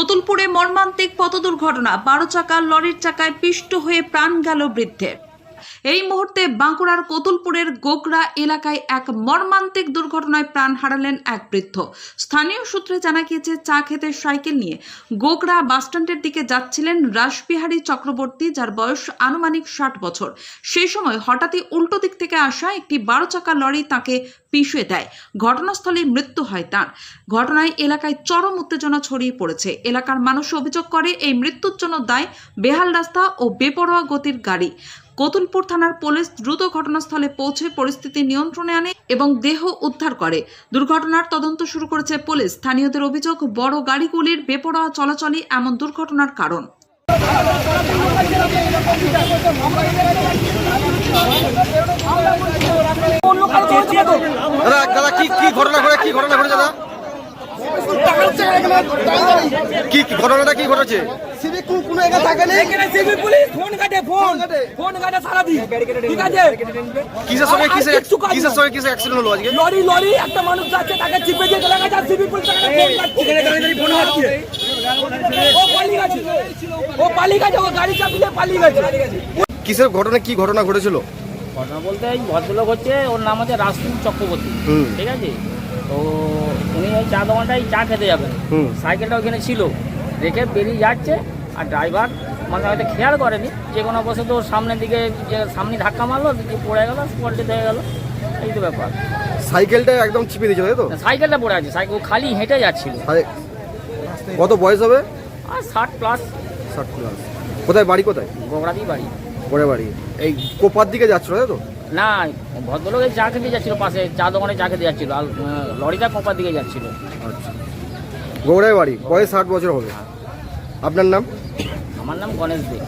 কতুলপুরে মর্মান্তিক পথ দুর্ঘটনা বারো চাকা লরির চাকায় পিষ্ট হয়ে প্রাণ গেল বৃদ্ধের। এই মুহূর্তে বাঁকুড়ার কতুলপুরের গোগরা এলাকায় এক মর্মান্তিক দুর্ঘটনায় প্রাণ হারালেন এক বৃদ্ধ। স্থানীয় সূত্রে জানা গিয়েছে, চা খেতে সাইকেল নিয়ে গোগরা বাসস্ট্যান্ডের দিকে যাচ্ছিলেন রাসবিহারী চক্রবর্তী, যার বয়স আনুমানিক ষাট বছর। সেই সময় হঠাৎই উল্টো দিক থেকে আসা একটি বারো চাকা লরি তাকে পিষে দেয়। ঘটনাস্থলে মৃত্যু হয় তার। ঘটনায় এলাকায় চরম উত্তেজনা ছড়িয়ে পড়েছে। এলাকার মানুষ অভিযোগ করে, এই মৃত্যুর জন্য দায় বেহাল রাস্তা ও বেপরোয়া গতির গাড়ি। কতুলপুর থানার পুলিশ দ্রুত ঘটনাস্থলে পৌঁছে পরিস্থিতি নিয়ন্ত্রণে আনে এবং দেহ উদ্ধার করে। দুর্ঘটনার তদন্ত শুরু করেছে পুলিশ। স্থানীয়দের অভিযোগ, বড় গাড়িগুলির বেপরোয়া চলাচলই এমন দুর্ঘটনার কারণ। কি ঘটনা ঘটে কি ঘটনা ঘটেছে, দাদা? কি কি ঘটনাটা কি ঘটেছে? সিভিক কোন থাকে না এখানে সিভিল পুলিশ ফোন কাটে ফোন। ফোন কাটে। সারাদিন। ঠিক আছে? কিসের সঙ্গে কিসের কিসের সঙ্গে কিসের অ্যাক্সিডেন্ট হলো আজকে? লরি লরি একটা মানুষ যাচ্ছে তাকে চিপে দিয়ে চলে গেছে আর সিভিল পুলিশ তাকে ফোন কাটছে। ফোন হচ্ছে ও পালিয়ে গেছে। ও পালিয়ে গেছে ও গাড়ি চাপিয়ে পালিয়ে গেছে। কিসের ঘটনা কি ঘটনা ঘটেছিল? ঘটনা বলতে এই ভদ্রলোক হচ্ছে ওর নাম হচ্ছে রাসুল চক্রবর্তী। ঠিক আছে? তো উনি ওই চা দোকানটায় চা খেতে যাবেন। সাইকেলটা ওখানে ছিল। রেখে বেরিয়ে যাচ্ছে আর ড্রাইভার মানে হয়তো খেয়াল করেনি। যে কোনো অবস্থা তো সামনের দিকে যে সামনে ধাক্কা মারলো দিকে পড়ে গেলো স্পটে হয়ে গেলো। এই তো ব্যাপার। সাইকেলটা একদম চিপে দিয়েছিল তাই তো? সাইকেলটা পড়ে আছে। সাইকেল খালি হেঁটে যাচ্ছিল। কত বয়স হবে? আর ষাট প্লাস ষাট প্লাস কোথায় বাড়ি কোথায়? গোবরাতেই বাড়ি। পরে বাড়ি। এই কোপার দিকে যাচ্ছিল তাই তো? না ভদ্রলোক এই চা খেতে যাচ্ছিল পাশে চা দোকানে চা খেতে যাচ্ছিল। আর লরিটা কোপার দিকে যাচ্ছিল। আচ্ছা। গৌড়ায় বাড়ি বয়স ষাট বছর হবে। আপনার নাম? আমার নাম গণেশ দে।